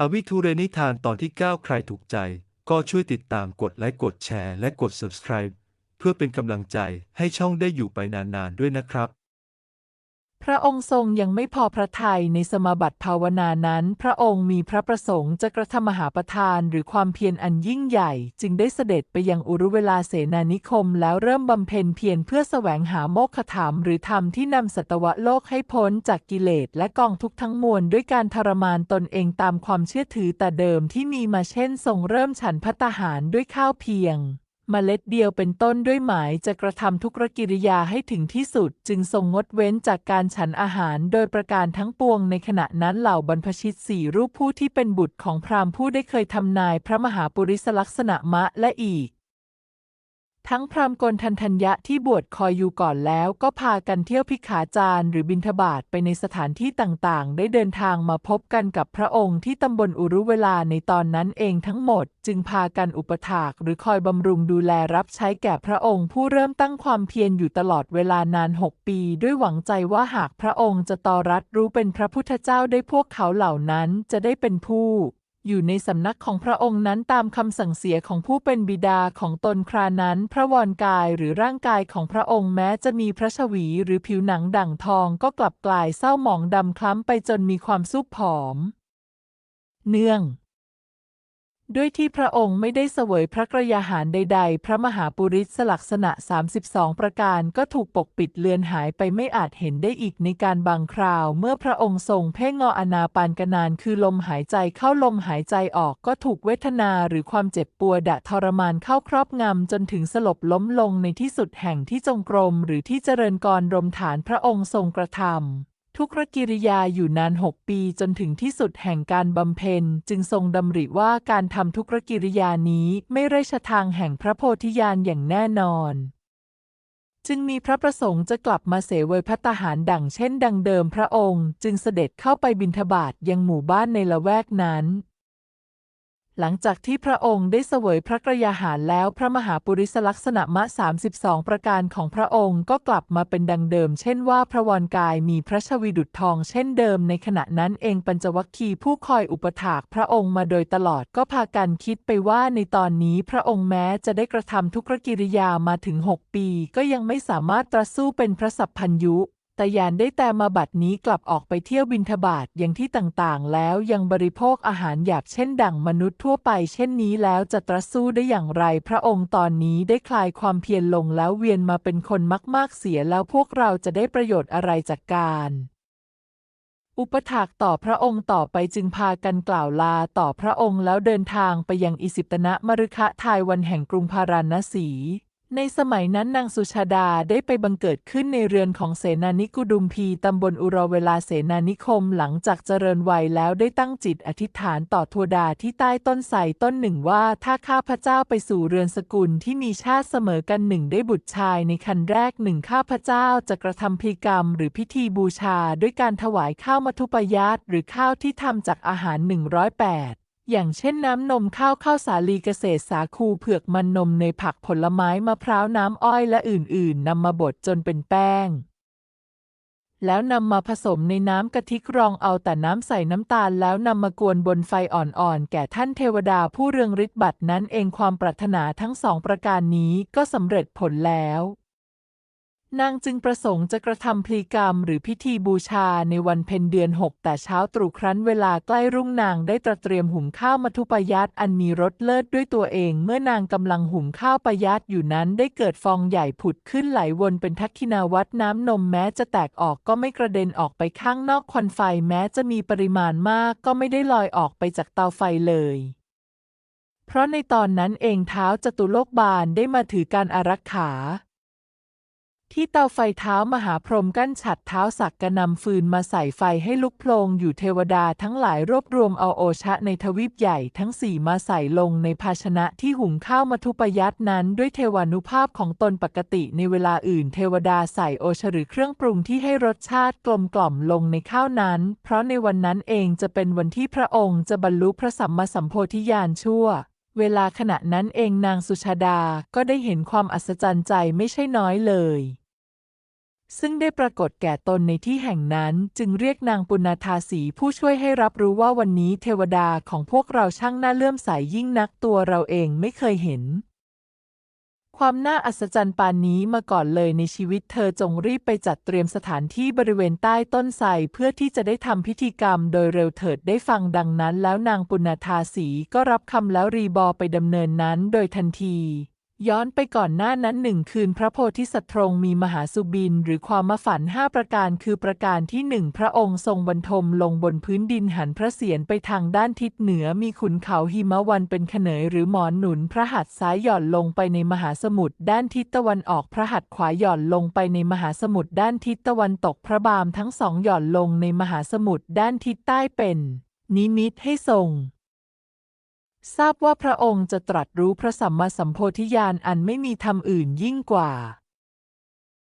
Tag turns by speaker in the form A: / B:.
A: อวิทูเรนิทานตอนที่ 9 ใครถูกใจ ก็ช่วยติดตามกดไลค์กดแชร์และกด subscribe เพื่อเป็นกำลังใจให้ช่องได้อยู่ไปนานๆด้วยนะครับ
B: พระองค์ทรงยังไม่พอพระทัยในสมบัติภาวนานั้น พระองค์มีพระประสงค์จะกระทำมหาประทานหรือความเพียรอันยิ่งใหญ่ จึงได้เสด็จไปยังอุรุเวลาเสนานิคม แล้วเริ่มบำเพ็ญเพียรเพื่อแสวงหาโมกขธรรม หรือธรรมที่นำสัตวโลกให้พ้นจากกิเลสและกองทุกข์ทั้งมวลด้วยการทรมานตนเองตามความเชื่อถือแต่เดิมที่มีมาเช่นทรงเริ่มฉันพัตตาหารด้วยข้าวเพียง เมล็ดเดียวเป็นต้นด้วยหมายจะกระทำทุกรกิริยาให้ถึงที่สุด จึงทรงงดเว้นจากการฉันอาหารโดยประการทั้งปวงในขณะนั้นเหล่าบรรพชิตสี่รูปผู้ที่เป็นบุตรของพราหมณ์ผู้ได้เคยทำนายพระมหาปุริสลักษณะมะและอีก ทั้งพราหมณ์กนทันทัญญะที่บวชคอยอยู่ก่อนแล้วก็พากันเที่ยวพิขาจารหรือบิณฑบาตไปในสถานที่ต่างๆ ได้เดินทางมาพบกันกับพระองค์ที่ตำบลอุรุเวลาในตอนนั้นเองทั้งหมด จึงพากันอุปถากหรือคอยบำรุงดูแลรับใช้แก่พระองค์ ผู้เริ่มตั้งความเพียรอยู่ตลอดเวลานานหกปี ด้วยหวังใจว่าหากพระองค์จะตอรัสรู้เป็นพระพุทธเจ้าได้พวกเขาเหล่านั้นจะได้เป็นผู้ อยู่ในสำนักของพระองค์นั้นตามคำสั่งเสียของผู้เป็นบิดาของตนครานั้น พระวรกายหรือร่างกายของพระองค์แม้จะมีพระชวีหรือผิวหนังด่างทองก็กลับกลายเศร้าหมองดำคล้ำไปจนมีความซุบผอม เนื่อง ด้วยที่พระองค์ไม่ได้เสวยพระกระยาหารใด ๆ พระมหาปุริสลักษณะ 32 ประการก็ถูกปกปิดเลือนหายไปไม่อาจเห็นได้อีกในการบางคราว เมื่อพระองค์ทรงเพ่งงออนาปานกนานคือลมหายใจเข้าลมหายใจออกก็ถูกเวทนาหรือความเจ็บปวดะทรมานเข้าครอบงำจนถึงสลบล้มลงในที่สุดแห่งที่จงกรมหรือที่เจริญกรรมฐานพระองค์ทรงกระทำ ทุกรกิริยาอยู่นานหกปีจนถึงที่สุดแห่งการบำเพ็ญ จึงทรงดำริว่าการทำทุกรกิริยานี้ไม่ไร้ชะทางแห่งพระโพธิญาณอย่างแน่นอน จึงมีพระประสงค์จะกลับมาเสวยพัตหารดังเช่นดังเดิมพระองค์ จึงเสด็จเข้าไปบิณฑบาตยังหมู่บ้านในละแวกนั้น หลังจากที่พระองค์ได้เสวยพระกรยาหารแล้วพระมหาปุริสลักษณะมะ 32 ประการของพระองค์ก็กลับมาเป็นดังเดิม เช่นว่าพระวรกายมีพระชวีดุจทองเช่นเดิมในขณะนั้นเองปัญจวัคคีย์ผู้คอยอุปถากพระองค์มาโดยตลอดก็พากันคิดไปว่าในตอนนี้พระองค์แม้จะได้กระทำทุกรกิริยามาถึง 6 ปี ก็ยังไม่สามารถตรัสสู้เป็นพระสัพพัญยุ แต่ยานได้แต่มาบัดนี้กลับออกไปเที่ยวบินทบาทอย่างที่ต่างๆ แล้วยังบริโภคอาหารหยาบเช่นดั่งมนุษย์ทั่วไปเช่นนี้แล้วจะตรัสสู้ได้อย่างไร พระองค์ตอนนี้ได้คลายความเพียรลงแล้วเวียนมาเป็นคนมากๆเสียแล้วพวกเราจะได้ประโยชน์อะไรจากการอุปถากต่อพระองค์ต่อไปจึงพากันกล่าวลาต่อพระองค์แล้วเดินทางไปยังอิสิปตนะมฤคะทายวันแห่งกรุงพาราณสี ในสมัยนั้นนางสุชาดาได้ไปบังเกิดขึ้นในเรือนของเสนานิกุดุมพีตำบลอุรเวลาเสนานิคมหลังจากเจริญวัยแล้วได้ตั้งจิตอธิษฐานต่อทวดาที่ใต้ต้นไทรต้นหนึ่งว่าถ้าข้าพเจ้าไปสู่เรือนสกุลที่มีชาติเสมอกันหนึ่งได้บุตรชายในคันแรกหนึ่งข้าพเจ้าจะกระทำพิกรรม หรือพิธีบูชา ด้วยการถวายข้าวมัทุปยาตหรือข้าวที่ทำจากอาหาร108อย่ อย่างเช่นน้ำนมข้าวข้าวสาลีเกษตรสาคูเผือกมันนมเนผักผลไม้มะพร้าวน้ำอ้อยและอื่นๆนำมาบดจนเป็นแป้ง แล้วนำมาผสมในน้ำกะทิกรองเอาแต่น้ำใส่น้ำตาลแล้วนำมากวนบนไฟอ่อนๆ แก่ท่านเทวดาผู้เรืองฤทธิ์บัตรนั้นเองความปรารถนาทั้งสองประการนี้ก็สำเร็จผลแล้ว นางจึงประสงค์จะกระทำพลีกรรมหรือพิธีบูชาในวันเพ็ญเดือนหกแต่เช้าตรู่ครั้นเวลาใกล้รุ่งนางได้ตระเตรียมหุงข้าวมัทุปยาตอันมีรสเลิศด้วยตัวเอง เมื่อนางกำลังหุงข้าวปยาตอยู่นั้นได้เกิดฟองใหญ่ผุดขึ้นไหลวนเป็นทักขินาวัตน้ำนมแม้จะแตกออกก็ไม่กระเด็นออกไปข้างนอกควันไฟแม้จะมีปริมาณมากก็ไม่ได้ลอยออกไปจากเตาไฟเลยเพราะในตอนนั้นเองเท้าจตุโลกบาลได้มาถือการอารักขา ที่เตาไฟเท้ามหาพรหมกั้นฉัดเท้าสักกระนำฟืนมาใส่ไฟให้ลุกโพลงอยู่เทวดาทั้งหลายรวบรวมเอาโอชะในทวีปใหญ่ทั้งสี่มาใส่ลงในภาชนะที่หุงข้าวมัทุปยัตนั้นด้วยเทวานุภาพของตนปกติในเวลาอื่นเทวดาใส่โอชะหรือเครื่องปรุงที่ให้รสชาติกลมกล่อมลงในข้าวนั้น เพราะในวันนั้นเองจะเป็นวันที่พระองค์จะบรรลุพระสัมมาสัมโพธิญาณชั่ว เวลาขณะนั้นเองนางสุชาดาก็ได้เห็นความอัศจรรย์ใจไม่ใช่น้อยเลย ซึ่งได้ปรากฏแก่ตนในที่แห่งนั้นจึงเรียกนางปุณธาสีผู้ช่วยให้รับรู้ว่าวันนี้เทวดาของพวกเราช่างน่าเลื่อมใสยยิ่งนักตัวเราเองไม่เคยเห็น ความน่าอัศจรรย์ปานนี้มาก่อนเลยในชีวิตเธอจงรีบไปจัดเตรียมสถานที่บริเวณใต้ต้นไทรเพื่อที่จะได้ทำพิธีกรรมโดยเร็วเถิดได้ฟังดังนั้นแล้วนางปุณธาสีก็รับคำแล้วรีบอไปดำเนินนั้นโดยทันที ย้อนไปก่อนหน้านั้นหนึ่งคืนพระโพธิสัตว์ทรงมีมหาสุบิน หรือความมาฝันห้าประการคือประการที่หนึ่งพระองค์ทรงบรรทมลงบนพื้นดินหันพระเศียรไปทางด้านทิศเหนือมีขุนเขาหิมะวันเป็นเขนยหรือหมอนหนุนพระหัตถ์ซ้ายหย่อนลงไปในมหาสมุทรด้านทิศตะวันออกพระหัตถ์ขวาหย่อนลงไปในมหาสมุทรด้านทิศตะวันตกพระบามทั้งสองหย่อนลงในมหาสมุทรด้านทิศใต้เป็น นิมิตให้ทรง ทราบว่าพระองค์จะตรัสรู้พระสัมมาสัมโพธิญาณอันไม่มีธรรมอื่นยิ่งกว่า